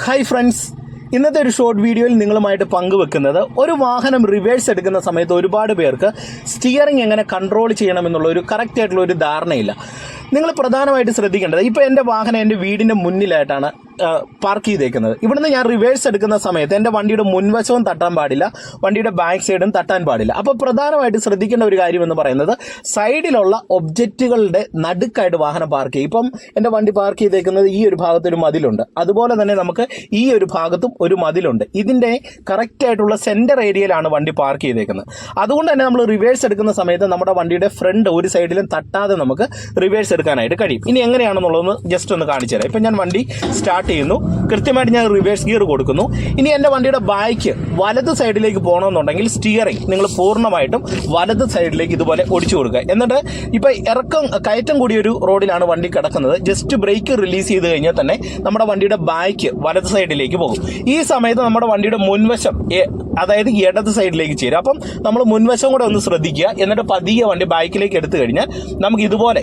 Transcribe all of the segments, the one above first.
Hi friends ഇന്നത്തെ ഒരു short വീഡിയോയിൽ നിങ്ങളുമായിട്ട് പങ്കുവെക്കുന്നത് ഒരു വാഹനം റിവേഴ്സ് എടുക്കുന്ന സമയത്ത് ഒരുപാട് പേർക്ക് സ്റ്റിയറിംഗ് എങ്ങനെ കൺട്രോൾ ചെയ്യണമെന്നുള്ള ഒരു കറക്റ്റ് ആയിട്ടുള്ള ഒരു ധാരണയില്ല. നിങ്ങൾ പ്രധാനമായിട്ട് ശ്രദ്ധിക്കേണ്ടത് ഇപ്പോൾ എന്റെ വാഹനം എന്റെ വീടിന്റെ മുന്നിലായിട്ടാണ് പാർക്ക് ചെയ്തേക്കുന്നത്. ഇവിടുന്ന് ഞാൻ റിവേഴ്സ് എടുക്കുന്ന സമയത്ത് എന്റെ വണ്ടിയുടെ മുൻവശവും തട്ടാൻ പാടില്ല വണ്ടിയുടെ ബാക്ക് സൈഡും തട്ടാൻ പാടില്ല. അപ്പോൾ പ്രധാനമായിട്ട് ശ്രദ്ധിക്കേണ്ട ഒരു കാര്യം എന്ന് പറയുന്നത് സൈഡിലുള്ള ഒബ്ജക്റ്റുകളുടെ നടുക്കായിട്ട് വാഹനം പാർക്ക് ചെയ്യും ഇപ്പം എന്റെ വണ്ടി പാർക്ക് ചെയ്തേക്കുന്നത് ഈ ഒരു ഭാഗത്തൊരു മതിലുണ്ട്. അതുപോലെ തന്നെ നമുക്ക് ഈ ഒരു ഭാഗത്തും ഒരു മതിലുണ്ട്. ഇതിന്റെ കറക്റ്റ് ആയിട്ടുള്ള സെന്റർ ഏരിയയിലാണ് വണ്ടി പാർക്ക് ചെയ്തേക്കുന്നത്. അതുകൊണ്ട് തന്നെ നമ്മൾ റിവേഴ്സ് എടുക്കുന്ന സമയത്ത് നമ്മുടെ വണ്ടിയുടെ ഫ്രണ്ട് ഒരു സൈഡിലും തട്ടാതെ നമുക്ക് റിവേഴ്സ് എടുക്കാനായിട്ട് കഴിയും. ഇനി എങ്ങനെയാണെന്നുള്ളതെന്ന് ജസ്റ്റ് ഒന്ന് കാണിച്ചു തരാം ഇപ്പം ഞാൻ വണ്ടി സ്റ്റാർട്ട് ചെയ്യുന്നു. കൃത്യമായിട്ട് ഞാൻ റിവേഴ്സ് ഗിയർ കൊടുക്കുന്നു. ഇനി എന്റെ വണ്ടിയുടെ ബാക്ക് വലത് സൈഡിലേക്ക് പോകണമെന്നുണ്ടെങ്കിൽ സ്റ്റിയറിംഗ് നിങ്ങൾ പൂർണമായിട്ടും വലത് സൈഡിലേക്ക് ഇതുപോലെ ഒടിച്ചു കൊടുക്കുക. എന്നിട്ട് ഇപ്പൊ ഇറക്കം കയറ്റം കൂടിയൊരു റോഡിലാണ് വണ്ടി കിടക്കുന്നത്. ജസ്റ്റ് ബ്രേക്ക് റിലീസ് ചെയ്ത് കഴിഞ്ഞാൽ തന്നെ നമ്മുടെ വണ്ടിയുടെ ബാക്ക് വലത് സൈഡിലേക്ക് പോകും. ഈ സമയത്ത് നമ്മുടെ വണ്ടിയുടെ മുൻവശം അതായത് ഇടത് സൈഡിലേക്ക് ചേരും. അപ്പം നമ്മൾ മുൻവശം കൂടെ ഒന്ന് ശ്രദ്ധിക്കുക. എന്നിട്ട് പതിയെ വണ്ടി ബാക്കിലേക്ക് എടുത്തു കഴിഞ്ഞാൽ നമുക്ക് ഇതുപോലെ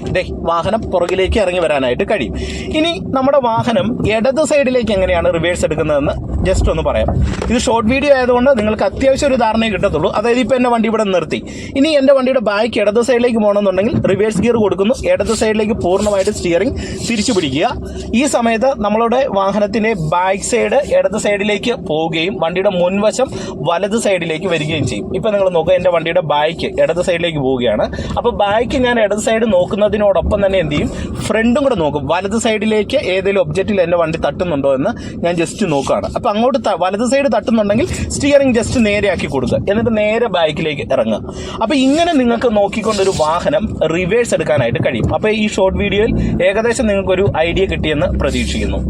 വാഹനം പുറകിലേക്ക് ഇറങ്ങി വരാനായിട്ട് കഴിയും. ഇനി നമ്മുടെ വാഹനം ഇടത് സൈഡിലേക്ക് എങ്ങനെയാണ് റിവേഴ്സ് എടുക്കുന്നതെന്ന് ജസ്റ്റ് ഒന്ന് പറയാം. ഇത് ഷോർട്ട് വീഡിയോ ആയതുകൊണ്ട് നിങ്ങൾക്ക് അത്യാവശ്യം ഒരു ധാരണയെ കിട്ടത്തുള്ളൂ. അതായത് ഇപ്പൊ എന്റെ വണ്ടി ഇവിടെ നിർത്തി. ഇനി എന്റെ വണ്ടിയുടെ ബാക്ക് ഇടത് സൈഡിലേക്ക് പോകണമെന്നുണ്ടെങ്കിൽ റിവേഴ്സ് ഗിയർ കൊടുക്കുന്നു. ഇടത് സൈഡിലേക്ക് പൂർണമായിട്ട് സ്റ്റിയറിംഗ് തിരിച്ചു പിടിക്കുക. ഈ സമയത്ത് നമ്മളുടെ വാഹനത്തിന്റെ ബാക്ക് സൈഡ് ഇടത് സൈഡിലേക്ക് പോവുകയും വണ്ടിയുടെ മുൻവശം വലത് സൈഡിലേക്ക് വരികയും ചെയ്യും. ഇപ്പൊ നിങ്ങൾ നോക്കുക എന്റെ വണ്ടിയുടെ ബാക്ക് ഇടത് സൈഡിലേക്ക് പോവുകയാണ്. അപ്പോൾ ബാക്ക് ഞാൻ ഇടത് സൈഡ് നോക്കുന്നതിനോടൊപ്പം തന്നെ എന്ത് ചെയ്യും? ഫ്രണ്ടും കൂടെ നോക്കും. വലത് സൈഡിലേക്ക് ഏതെങ്കിലും ഒബ്ജക്റ്റിൽ എന്റെ വണ്ടി തട്ടുന്നുണ്ടോ എന്ന് ഞാൻ ജസ്റ്റ് നോക്കുകയാണ് അപ്പൊ അങ്ങോട്ട് വലത് സൈഡ് തട്ടുന്നുണ്ടെങ്കിൽ സ്റ്റിയറിംഗ് ജസ്റ്റ് നേരെയാക്കി കൊടുക്കുക. എന്നിട്ട് നേരെ ബാക്കിലേക്ക് ഇറങ്ങുക. അപ്പൊ ഇങ്ങനെ നിങ്ങൾക്ക് നോക്കിക്കൊണ്ട് ഒരു വാഹനം റിവേഴ്സ് എടുക്കാനായിട്ട് കഴിയും. അപ്പൊ ഈ ഷോർട്ട് വീഡിയോയിൽ ഏകദേശം നിങ്ങൾക്കൊരു ഐഡിയ കിട്ടിയെന്ന് പ്രതീക്ഷിക്കുന്നു.